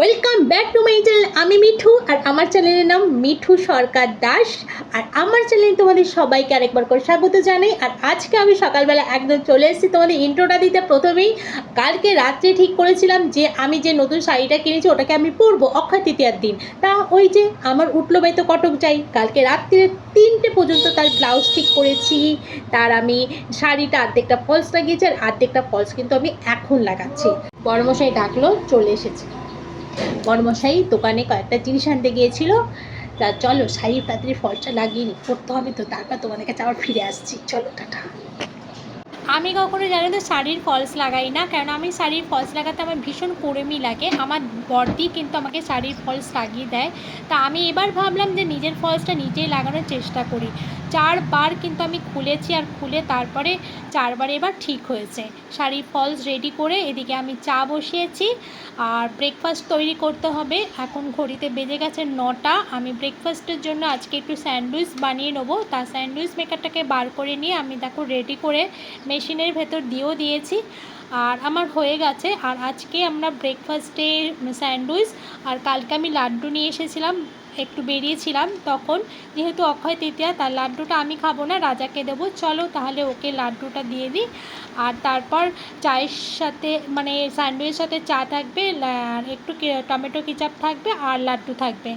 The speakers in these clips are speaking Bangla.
Welcome back to my channel আমি মিঠু আর আমার চ্যানেলের নাম মিঠু সরকার দাস। আর আমার চ্যানেলে তোমাদের সবাইকে আরেকবার করে স্বাগত জানাই। আর আজকে আমি সকালবেলা একদম চলে এসেছি তোমাদের ইন্ট্রোটা দিতে প্রথমেই। কালকে রাত্রে ঠিক করেছিলাম যে আমি যে নতুন শাড়িটা কিনেছি, ওটাকে আমি পরবো অক্ষয় তৃতীয়ার দিন। তা ওই যে আমার উঠল বাই তো কটক যাই। কালকে রাত্রিরে তিনটে পর্যন্ত তার ব্লাউজ ঠিক করেছি। তার আমি শাড়িটা অর্ধেকটা ফলস লাগিয়েছি আর অর্ধেকটা ফলস কিন্তু আমি এখন লাগাচ্ছি। বড়মশাই ডাকলো, চলে এসেছে। বড়মশাই দোকানে কয়েকটা জিনিস আনতে গিয়েছিল। তা চলো শাড়ি তাড়াতাড়ি ফলসটা লাগিয়ে নি, পড়তে হবে তো, তারপর তোমাদের কাছে আবার ফিরে আসছি। চলো, টাটা। আমি কখনো জানি তো শাড়ির ফলস লাগাই না কারণ আমি শাড়ির ফলস লাগাতে আমার ভীষণ কুড়েমি লাগে। আমার বর্দি কিন্তু আমাকে শাড়ির ফলস লাগিয়ে দেয়। তা আমি এবার ভাবলাম যে নিজের ফলসটা নিজেই লাগানোর চেষ্টা করি। চারবার কিন্তু আমি খুলেছি আর খুলে তারপরে চারবার এবার ঠিক হয়েছে। শাড়ির ফলস রেডি করে এদিকে আমি চা বসিয়েছি। আর ব্রেকফাস্ট তৈরি করতে হবে। এখন ঘড়িতে বেজে গেছে নটা। আমি ব্রেকফাস্টের জন্য আজকে একটু স্যান্ডউইচ বানিয়ে নেব। তা স্যান্ডউইচ মেকারটাকে বার করে নিয়ে আমি দেখো রেডি করে মেশিনের ভেতর দিয়েও দিয়েছি। আর আমার হয়ে গেছে। আর আজকে আমরা ব্রেকফাস্টে স্যান্ডউইচ আর কালকে আমি লাড্ডু নিয়ে এসেছিলাম। একটু বেরিয়েছিলাম, তখন যেহেতু অক্ষয় তৃতীয়া, তার লাড্ডুটা আমি খাব না, রাজাকে দেবো। চলো তাহলে ওকে লাড্ডুটা দিয়ে দিই। আর তারপর চায়ের সাথে মানে স্যান্ডউইচের সাথে চা থাকবে আর একটু টমেটো কিচাপ থাকবে আর লাড্ডু থাকবে।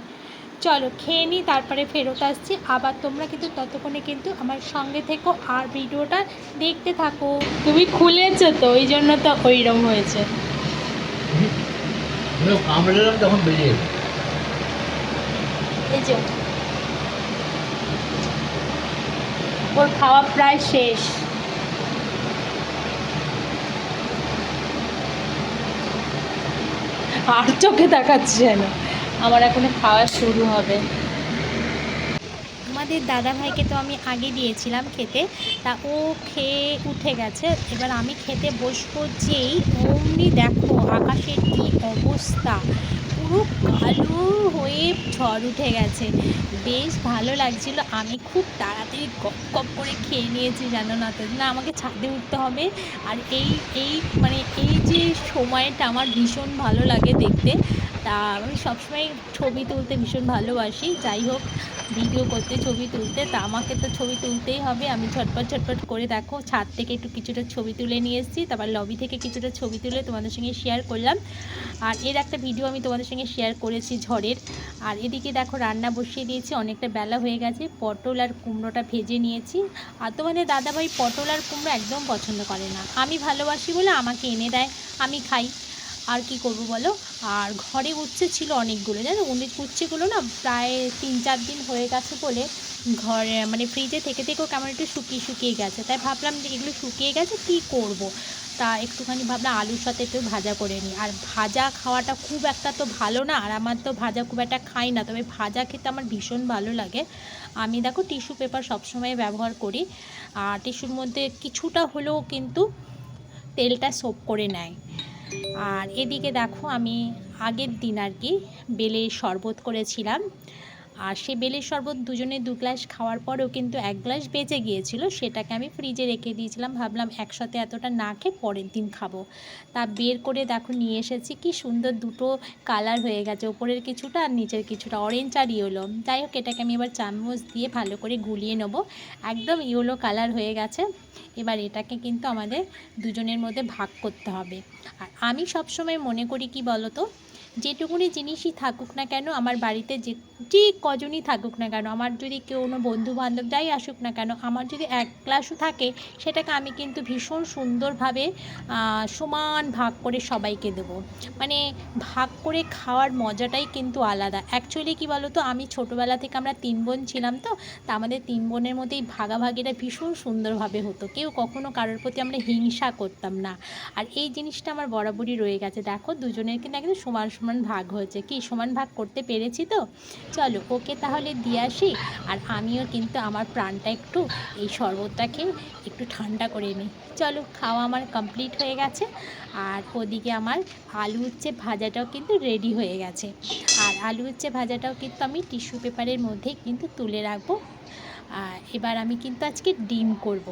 চলো খেয়ে নিই, তারপরে ফেরত আসছি। আবার তোমরা কিন্তু ততক্ষণে কিন্তু আমার সঙ্গে থেকো আর ভিডিওটা দেখতে থাকো। তুমি খুলেছো তো, ওই জন্য তো ওইরকম হয়েছে। তখন বেরিয়ে এই যে ওর খাওয়া প্রায় শেষ। আর চোখে তাকাচ্ছে যেন আমার এখন খাওয়া শুরু হবে। আমাদের দাদা ভাইকে তো আমি আগে দিয়েছিলাম খেতে। তা ও খেয়ে উঠে গেছে। এবার আমি খেতে বসবো যেই, অমনি দেখো আকাশের কি অবস্থা। পুরো কালো হয়ে ঝড় উঠে গেছে। বেশ ভালো লাগছিল। আমি খুব তাড়াতাড়ি গপ গপ করে খেয়ে নিয়েছি, জানো না তো? না, আমাকে ছাদে উঠতে হবে। আর এই এই মানে এই যে সময়টা আমার ভীষণ ভালো লাগে দেখতে। তা আমি সবসময় ছবি তুলতে ভীষণ ভালোবাসি। যাই হোক, ভিডিও করতে, ছবি তুলতে। তা আমাকে তো ছবি তুলতেই হবে। আমি ঝটপট ঝটপট করে দেখো, ছাদ থেকে একটু কিছুটা ছবি তুলে নিয়ে এসেছি। তারপর লবি থেকে কিছুটা ছবি তুলে তোমাদের সঙ্গে শেয়ার করলাম। আর এর একটা ভিডিও আমি তোমাদের সঙ্গে শেয়ার করেছি ঝড়ের। আর এদিকে দেখো রান্না বসিয়ে দিয়েছি, অনেকটা বেলা হয়ে গেছে। পটল আর কুমড়োটা ভেজে নিয়েছি। আর তোমাদের দাদাভাই পটল আর কুমড়ো একদম পছন্দ করে না। আমি ভালোবাসি বলে আমাকে এনে দেয়, আমি খাই। আর কি করব বলো? আর ঘরে উচ্ছে ছিল অনেকগুলো, জানো? অনেক উচ্ছেগুলো না প্রায় তিন চার দিন হয়ে গেছে বলে ঘরে মানে ফ্রিজে থেকে থেকেও কেমন একটু শুকিয়ে শুকিয়ে গেছে। তাই ভাবলাম যে এগুলো শুকিয়ে গেছে, কী করব। তা একটুখানি ভাবলাম আলুর সাথে একটু ভাজা করে নিই। আর ভাজা খাওয়াটা খুব একটা তো ভালো না, আর আমার তো ভাজা খুব একটা খাই না। তবে ভাজা খেতে আমার ভীষণ ভালো লাগে। আমি দেখো টিস্যু পেপার সবসময় ব্যবহার করি, আর টিস্যুর মধ্যে কিছুটা হলেও কিন্তু তেলটা সোপ করে নেয়। আর এদিকে দেখো আমি আগের দিন আর কি বেলে শরবত করেছিলাম। আর সে বেলের শরবত দুজনে দু গ্লাস খাওয়ার পরেও কিন্তু এক গ্লাস বেঁচে গিয়েছিল, সেটাকে আমি ফ্রিজে রেখে দিয়েছিলাম। ভাবলাম একসাথে এতটা না খেয়ে পরের দিন খাব। তা বের করে দেখো নিয়ে এসেছি, কি সুন্দর দুটো কালার হয়ে গেছে, ওপরের কিছুটা আর নিচের কিছুটা অরেঞ্জ আর ইয়েলো যাই হোক, এটাকে আমি এবার চামচ দিয়ে ভালো করে গুলিয়ে নেব। একদম ইয়েলো কালার হয়ে গেছে। এবার এটাকে কিন্তু আমাদের দুজনের মধ্যে ভাগ করতে হবে। আর আমি সবসময় মনে করি, কি বলো তো যেটুকুনি জিনিসই থাকুক না কেন, আমার বাড়িতে যে যে কজনই থাকুক না কেন, আমার যদি কেউ কোনো বন্ধু বান্ধব যাই আসুক না কেন, আমার যদি এক গ্লাসও থাকে, সেটাকে আমি কিন্তু ভীষণ সুন্দরভাবে সমান ভাগ করে সবাইকে দেবো। মানে ভাগ করে খাওয়ার মজাটাই কিন্তু আলাদা। অ্যাকচুয়ালি কি বলো তো আমি ছোটোবেলা থেকে আমরা তিন বোন ছিলাম তো, তা আমাদের তিন বোনের মধ্যেই ভাগাভাগিটা ভীষণ সুন্দরভাবে হতো। কেউ কখনো কারোর প্রতি আমরা হিংসা করতাম না। আর এই জিনিসটা আমার বরাবরই রয়ে গেছে। দেখো, দুজনের কিন্তু একদম সমান সমান ভাগ হয়েছে। কি, সমান ভাগ করতে পেরেছি তো? চলো, ওকে তাহলে দিয়ে আসি। আর আমিও কিন্তু আমার প্রাণটা একটু, এই শরবতটাকে একটু ঠান্ডা করে নিই। চলো, খাওয়া আমার কমপ্লিট হয়ে গেছে। আর ওদিকে আমার আলু হচ্ছে ভাজাটাও কিন্তু রেডি হয়ে গেছে। আর আলু হচ্ছে ভাজাটাও কিন্তু আমি টিস্যু পেপারের মধ্যেই কিন্তু তুলে রাখব। এবার আমি কিন্তু আজকে ডিম করব।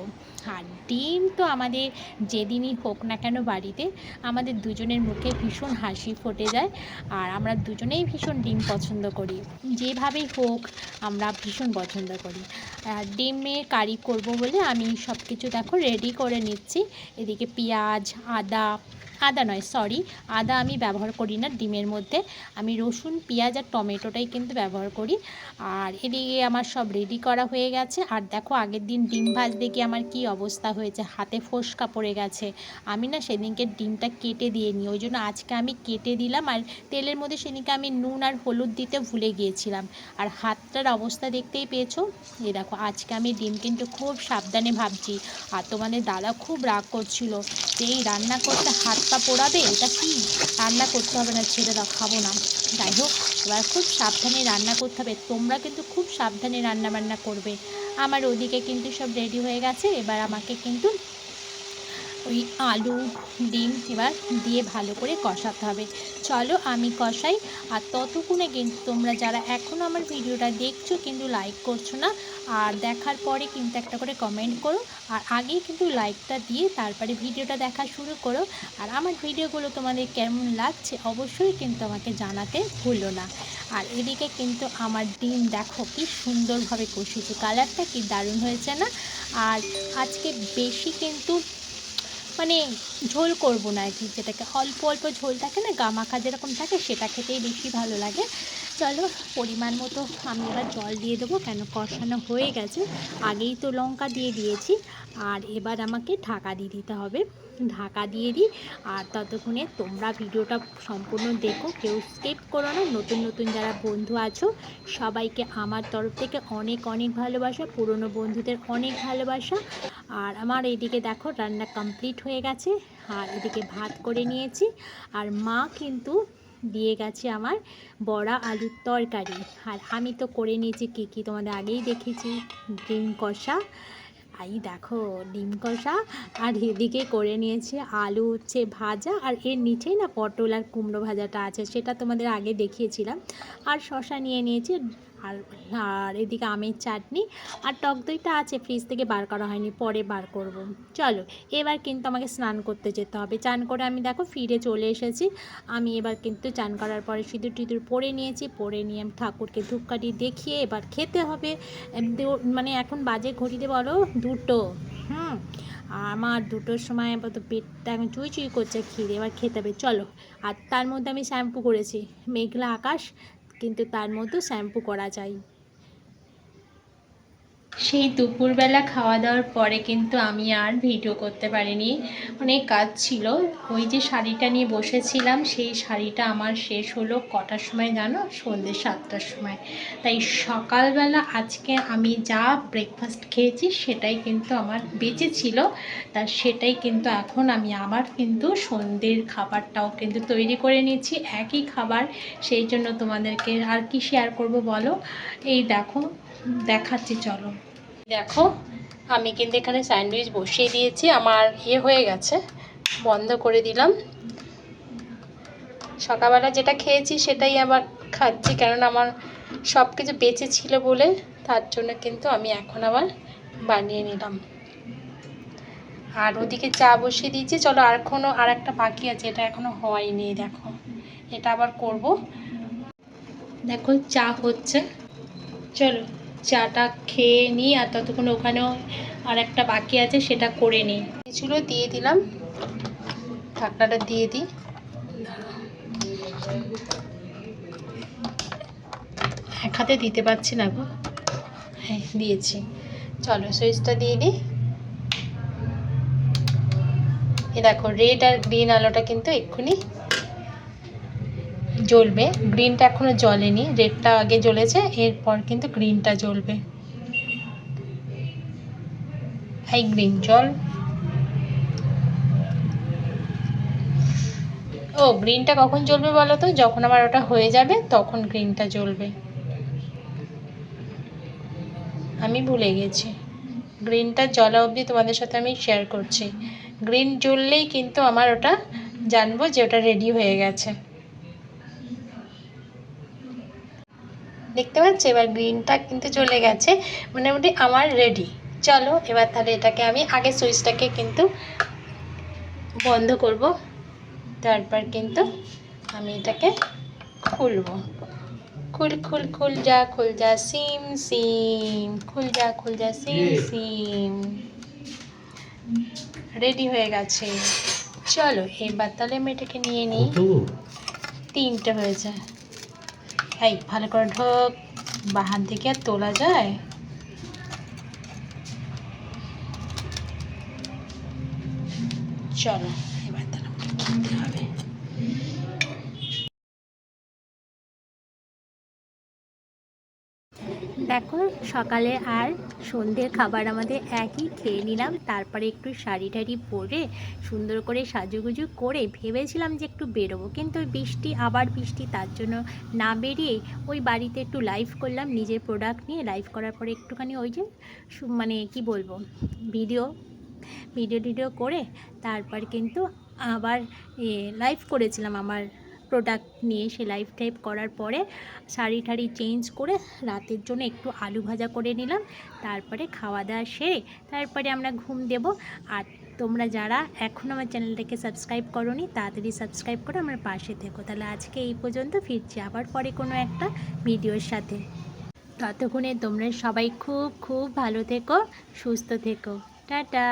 আর ডিম তো আমাদের যেদিনই হোক না কেন বাড়িতে, আমাদের দুজনের মুখে ভীষণ হাসি ফোটে যায় আর আমরা দুজনেই ভীষণ ডিম পছন্দ করি। যেভাবেই হোক, আমরা ভীষণ পছন্দ করি। ডিমের কারি করব বলে আমি সব কিছু দেখো রেডি করে নিচ্ছি। এদিকে পেঁয়াজ, আদা আদা নয় সরি আদা আমি ব্যবহার করি না ডিমের মধ্যে। আমি রসুন, পেঁয়াজ আর টমেটোটাই কিন্তু ব্যবহার করি। আর এদিকে আমার সব রেডি করা হয়ে গেছে। আর দেখো আগের দিন ডিম ভাজতে গিয়ে আমার কি অবস্থা হয়েছে, হাতে ফোসকা পড়ে গেছে। আমি না সেদিনকে ডিমটা কেটে দিয়ে নিই ওই জন্য আজকে আমি কেটে দিলাম আর তেলের মধ্যে সেদিনকে আমি নুন আর হলুদ দিতে ভুলে গিয়েছিলাম। আর হাতটার অবস্থা দেখতেই পেয়েছ? এই দেখো, আজকে আমি ডিম কিন্তু খুব সাবধানে ভাবছি। আর তোমাদের দাদা খুব রাগ করছিল যে এই রান্না করতে হাত পা পোড়াবে? এটা কি? রান্না করতে হবে না, ছেড়ে দাও, খাব না। যাই হোক এবার খুব সাবধানে রান্না করতে হবে। তোমরা কিন্তু খুব সাবধানে রান্না বান্না করবে। আমার ওদিকে কিন্তু সব রেডি হয়ে গেছে। এবার আমাকে কিন্তু ওই আলু, ডিম এবার দিয়ে ভালো করে কষাতে হবে। চলো আমি কষাই, আর ততক্ষণে কিন্তু তোমরা যারা এখনও আমার ভিডিওটা দেখছ কিন্তু লাইক করছ না, আর দেখার পরে কিন্তু একটা করে কমেন্ট করো, আর আগেই কিন্তু লাইকটা দিয়ে তারপরে ভিডিওটা দেখা শুরু করো। আর আমার ভিডিওগুলো তোমাদের কেমন লাগছে অবশ্যই কিন্তু আমাকে জানাতে ভুলো না। আর এদিকে কিন্তু আমার ডিম দেখো কি সুন্দরভাবে কষিয়েছে কালারটা কি দারুণ হয়েছে না? আর আজকে বেশি কিন্তু মানে ঝোল করব না আর কি। যেটাকে অল্প অল্প ঝোল থাকে না, গামাখা যেরকম থাকে, সেটা খেতেই বেশি ভালো লাগে। চলো, পরিমাণ মতো আমি এবার জল দিয়ে দেবো, কেন কষানো হয়ে গেছে। আগেই তো লঙ্কা দিয়ে দিয়েছি, আর এবার আমাকে ঢাকা দিয়ে দিতে হবে। ঢাকা দিয়ে দিই, আর ততক্ষণে তোমরা ভিডিওটা সম্পূর্ণ দেখো, কেউ স্কিপ করো না, নতুন নতুন যারা বন্ধু আছো, সবাইকে আমার তরফ থেকে অনেক অনেক ভালোবাসা, পুরনো বন্ধুদের অনেক ভালোবাসা। আর আমার এইদিকে দেখো, রান্না কমপ্লিট হয়ে গেছে, আর এদিকে ভাত করে নিয়েছি। আর মা কিন্তু দিয়ে গেছে আমার বড়া আলুর তরকারি। আর আমি তো করে নিয়েছি কী কী তোমাদের আগেই দেখেছি, ডিম কষা। আই দেখো, ডিম কষা। আর এদিকে করে নিয়েছে আলু হচ্ছে ভাজা, আর এর নিচেই না পটল আর কুমড়ো ভাজাটা আছে, সেটা তোমাদের আগে দেখিয়েছিলাম। আর শশা নিয়ে নিয়েছি আর আর এদিকে আমের চাটনি আর টক দইটা আছে ফ্রিজ থেকে বার করা হয়নি, পরে বার করব। চলো, এবার কিন্তু আমাকে স্নান করতে যেতে হবে। চান করে আমি দেখো ফিরে চলে এসেছি। আমি এবার কিন্তু চান করার পরে সিঁদুর টিঁদুর পরে নিয়েছি, পরে নিয়ে আমি ঠাকুরকে ধূপকাঠি দেখিয়ে এবার খেতে হবে। মানে এখন বাজে ঘড়িতে বলো দুটো। হুম, আমার দুটোর সময় আপাতত পেটটা এখন চুই চুই করছে, খিদে, এবার খেতে হবে। চলো, আর তার মধ্যে আমি শ্যাম্পু করেছি। মেঘলা আকাশ কিন্তু তার মধ্যেও শ্যাম্পু করা যায়। সেই দুপুরবেলা খাওয়া দাওয়ার পরে কিন্তু আমি আর ভিডিও করতে পারিনি। অনেক কাজ ছিল। ওই যে শাড়িটা নিয়ে বসেছিলাম, সেই শাড়িটা আমার শেষ হলো কটার সময় জানো? সন্ধ্যে সাতটার সময়। তাই সকালবেলা আজকে আমি যা ব্রেকফাস্ট খেয়েছি সেটাই কিন্তু আমার বেঁচে ছিল। তা সেটাই কিন্তু এখন আমি আবার কিন্তু সন্ধ্যের খাবারটাও কিন্তু তৈরি করে নিচ্ছি একই খাবার, সেই জন্য তোমাদেরকে আর কি শেয়ার করব বলো? এই দেখো, দেখাচ্ছি, চলো। দেখো, আমি কিন্তু এখানে স্যান্ডউইচ বসিয়ে দিয়েছি, আমার ইয়ে হয়ে গেছে, বন্ধ করে দিলাম। সকালবেলা যেটা খেয়েছি সেটাই আবার খাচ্ছি, কেননা আমার সব কিছু বেঁচে ছিল বলে, তার জন্য কিন্তু আমি এখন আবার বানিয়ে নিলাম। আর ওদিকে চা বসিয়ে দিয়েছি, চলো আর এখনও আর একটা বাকি আছে, এটা এখনও হয়নি, দেখো, এটা আবার করব। দেখো, চা হচ্ছে, চলো। চাটা খেয়ে নিই আর ততক্ষণ ওখানেও আর একটা বাকি আছে, সেটা করে নিই। ছিল, দিয়ে দিলাম। ঢাকনাটা দিয়ে দিই। এক হাতে দিতে পারছি না গো। হ্যাঁ দিয়েছি। চলো, সুইচটা দিয়ে দিই। এ দেখো, রেড আর গ্রিন আলোটা কিন্তু এক্ষুনি জ্বলবে। গ্রিনটা এখনও জ্বলেনি রেডটা আগে জ্বলেছে, এরপর কিন্তু গ্রিনটা জ্বলবে। এই গ্রিন জল। ও গ্রিনটা কখন জ্বলবে বলো তো? যখন আমার ওটা হয়ে যাবে, তখন গ্রিনটা জ্বলবে। আমি ভুলে গেছি। গ্রিনটা জ্বলা অবধি তোমাদের সাথে আমি শেয়ার করছি। গ্রিন জ্বললেই কিন্তু আমার ওটা জানব যে ওটা রেডি হয়ে গেছে। দেখতে পাচ্ছ? এবার গ্রিনটা কিন্তু চলে গেছে। মোটামুটি আমার রেডি চলো এবার তাহলে এটাকে আমি আগে সুইচটাকে কিন্তু বন্ধ করব। তারপর কিন্তু আমি এটাকে খুলবো। খুল খুল খুল যা খুল যা সিম সিম। খুল যা খুল যা সিম ইয়ে। সিম। রেডি হয়ে গেছে। চলো এবার তাহলে আমি এটাকে নিয়ে নিই। তিনটে হয়েছে। এই ভালো করে ঢোক। বাহান থেকে আর তোলা যায়। চলো এবার তাহলে খেতে হবে। দেখো সকালে আর সন্ধ্যের খাবার আমাদের একই খেয়ে নিলাম। তারপরে একটু শাড়ি টাড়ি পরে সুন্দর করে সাজুগুজু করে ভেবেছিলাম যে একটু বেরোবো। কিন্তু বৃষ্টি, আবার বৃষ্টি, তার জন্য না বেরিয়ে ওই বাড়িতে একটু লাইভ করলাম। নিজের প্রোডাক্ট নিয়ে লাইভ করার পরে একটুখানি ওই যে মানে কি বলব ভিডিও ভিডিও টিডিও করে তারপর কিন্তু আবার লাইভ করেছিলাম আমার প্রোডাক্ট নিয়ে সে লাইভ টাইপ করার পরে শাড়ি ঠাড়ি চেঞ্জ করে রাতের জন্য একটু আলু ভাজা করে নিলাম, তারপরে খাওয়া দাওয়া সেরে তারপরে আমরা ঘুম দেব। আর তোমরা যারা এখন আমার চ্যানেলটাকে সাবস্ক্রাইব করোনি, তাড়াতাড়ি সাবস্ক্রাইব করে আমার পাশে থেকো। তাহলে আজকে এই পর্যন্ত, ফিরছি আবার পরে কোনো একটা ভিডিওর সাথে। ততক্ষণে তোমরা সবাই খুব খুব ভালো থেকো, সুস্থ থেকো। টাটা!